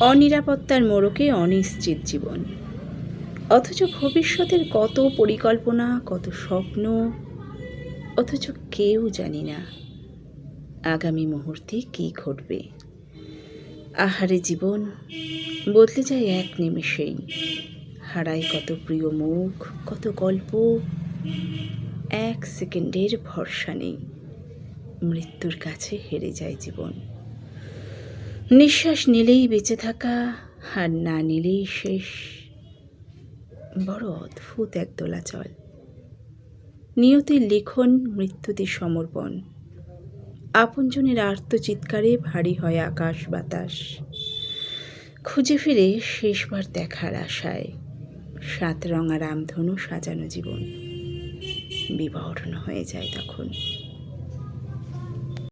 অনিরাপত্তার মোড়কে অনিশ্চিত জীবন। অথচ ভবিষ্যতের কত পরিকল্পনা, কত স্বপ্ন, অথচ কেউ জানি না আগামী মুহূর্তে কী ঘটবে। আহারে জীবন বদলে যায় এক নিমেষেই। হারায় কত প্রিয় মুখ, কত গল্প, এক সেকেন্ডের ভরসা নেই। মৃত্যুর কাছে হেরে যায় জীবন। নিঃশ্বাস নিলেই বেঁচে থাকা আর না নিলেই শেষ। বড় অদ্ভুত এক দোলাচল নিয়তির লিখন মৃত্যুতে সমর্পণ। আপনজনের আর্তচিৎকারে ভারী হয় আকাশ বাতাস। খুঁজে ফিরে শেষবার দেখার আশায় সাত রঙা রামধনু সাজানো জীবন। বিবর্ণ হয়ে যায় তখন।